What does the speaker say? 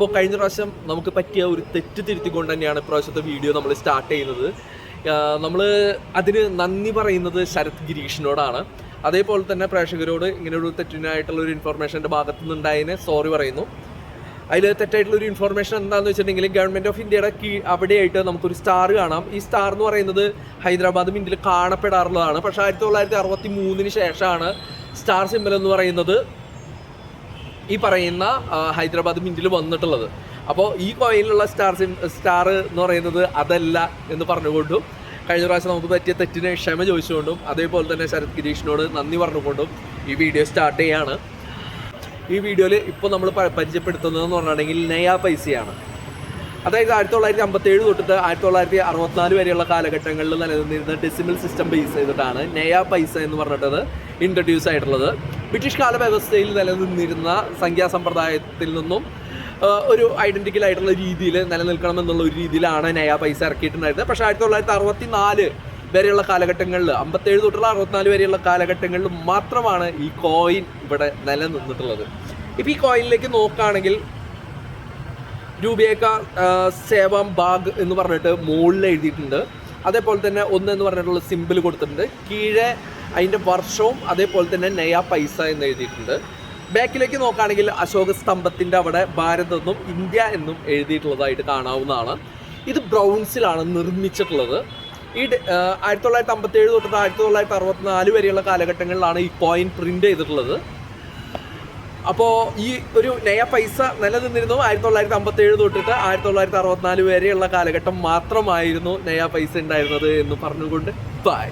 അപ്പോൾ കഴിഞ്ഞ പ്രാവശ്യം നമുക്ക് പറ്റിയ ഒരു തെറ്റ് തിരുത്തിക്കൊണ്ട് തന്നെയാണ് ഇപ്രാവശ്യത്തെ വീഡിയോ നമ്മൾ സ്റ്റാർട്ട് ചെയ്യുന്നത്. നമ്മൾ അതിന് നന്ദി പറയുന്നത് ശരത് ഗിരീഷിനോടാണ്. അതേപോലെ തന്നെ പ്രേക്ഷകരോട് ഇങ്ങനെ ഒരു തെറ്റിനായിട്ടുള്ള ഒരു ഇൻഫർമേഷന്റെ ഭാഗത്തു നിന്നുണ്ടായതിനെ സോറി പറയുന്നു. അതിൽ തെറ്റായിട്ടുള്ള ഒരു ഇൻഫർമേഷൻ എന്താണെന്ന് വെച്ചിട്ടുണ്ടെങ്കിൽ ഗവൺമെന്റ് ഓഫ് ഇന്ത്യയുടെ കീ അവിടെയായിട്ട് നമുക്കൊരു സ്റ്റാർ കാണാം. ഈ സ്റ്റാർ എന്ന് പറയുന്നത് ഹൈദരാബാദ് മിന്റിൽ കാണപ്പെടാറുള്ളതാണ്. പക്ഷേ ആയിരത്തി തൊള്ളായിരത്തി അറുപത്തി മൂന്നിന് ശേഷമാണ് സ്റ്റാർ സിമ്പൽ എന്ന് പറയുന്നത് ഈ പറയുന്ന ഹൈദരാബാദ് മിന്റിൽ വന്നിട്ടുള്ളത്. അപ്പോൾ ഈ കോയിലുള്ള സ്റ്റാർ സിം സ്റ്റാർ എന്ന് പറയുന്നത് അതല്ല എന്ന് പറഞ്ഞുകൊണ്ടും കഴിഞ്ഞ പ്രാവശ്യം നമുക്ക് പറ്റിയ തെറ്റിനെ ക്ഷമ ചോദിച്ചുകൊണ്ടും അതേപോലെ തന്നെ ശരത് ഗിരീഷിനോട് നന്ദി പറഞ്ഞുകൊണ്ടും ഈ വീഡിയോ സ്റ്റാർട്ട് ചെയ്യാണ്. ഈ വീഡിയോയിൽ ഇപ്പോൾ നമ്മൾ പരിചയപ്പെടുത്തുന്നതെന്ന് പറഞ്ഞിട്ടുണ്ടെങ്കിൽ നയാ പൈസയാണ്. അതായത് ആയിരത്തി തൊള്ളായിരത്തി അമ്പത്തേഴ് തൊട്ടിട്ട് ആയിരത്തി തൊള്ളായിരത്തി അറുപത്തിനാല് വരെയുള്ള കാലഘട്ടങ്ങളിൽ നിലനിന്നിരുന്ന ഡെസിമൽ സിസ്റ്റം ബേസ് ചെയ്തിട്ടാണ് നയാ പൈസ എന്ന് പറഞ്ഞിട്ടത് ഇൻട്രൊഡ്യൂസ് ആയിട്ടുള്ളത്. ബ്രിട്ടീഷ് കാല വ്യവസ്ഥയിൽ നിലനിന്നിരുന്ന സംഖ്യാസമ്പ്രദായത്തിൽ നിന്നും ഒരു ഐഡന്റിക്കൽ ആയിട്ടുള്ള രീതിയിൽ നിലനിൽക്കണം എന്നുള്ള ഒരു രീതിയിലാണ് നയാ പൈസ ഇറക്കിയിട്ടുണ്ടായിരുന്നത്. പക്ഷേ ആയിരത്തി തൊള്ളായിരത്തി അറുപത്തി നാല് വരെയുള്ള കാലഘട്ടങ്ങളിൽ അമ്പത്തേഴ് തൊട്ടുള്ള അറുപത്തിനാല് വരെയുള്ള കാലഘട്ടങ്ങളിൽ മാത്രമാണ് ഈ കോയിൻ ഇവിടെ നിലനിന്നിട്ടുള്ളത്. ഇപ്പോൾ ഈ കോയിനിലേക്ക് നോക്കുകയാണെങ്കിൽ രൂപയേക്കാ സേവാം ബാഗ് എന്ന് പറഞ്ഞിട്ട് മുകളിൽ എഴുതിയിട്ടുണ്ട്. അതേപോലെ തന്നെ ഒന്ന് എന്ന് പറഞ്ഞിട്ടുള്ള സിമ്പിൾ കൊടുത്തിട്ടുണ്ട്. കീഴെ അതിന്റെ വർഷവും അതേപോലെ തന്നെ നയ പൈസ എന്ന് എഴുതിയിട്ടുണ്ട്. ബാക്കിലേക്ക് നോക്കുകയാണെങ്കിൽ അശോക സ്തംഭത്തിന്റെ അവിടെ ഭാരത് എന്നും ഇന്ത്യ എന്നും എഴുതിയിട്ടുള്ളതായിട്ട് കാണാവുന്നതാണ്. ഇത് ബ്രൗൺസിലാണ് നിർമ്മിച്ചിട്ടുള്ളത്. ഈ ആയിരത്തി തൊള്ളായിരത്തി അമ്പത്തി ഏഴ് തൊട്ട് ആയിരത്തി തൊള്ളായിരത്തി അറുപത്തിനാല് വരെയുള്ള കാലഘട്ടങ്ങളിലാണ് ഈ കോയിൻ പ്രിന്റ് ചെയ്തിട്ടുള്ളത്. അപ്പോൾ ഈ ഒരു നയ പൈസ നിലനിന്നിരുന്നു ആയിരത്തി തൊള്ളായിരത്തി അമ്പത്തി ഏഴ് തൊട്ടിട്ട് ആയിരത്തി തൊള്ളായിരത്തി അറുപത്തിനാല് വരെയുള്ള കാലഘട്ടം മാത്രമായിരുന്നു നയ പൈസ ഉണ്ടായിരുന്നത് എന്ന് പറഞ്ഞുകൊണ്ട് ബൈ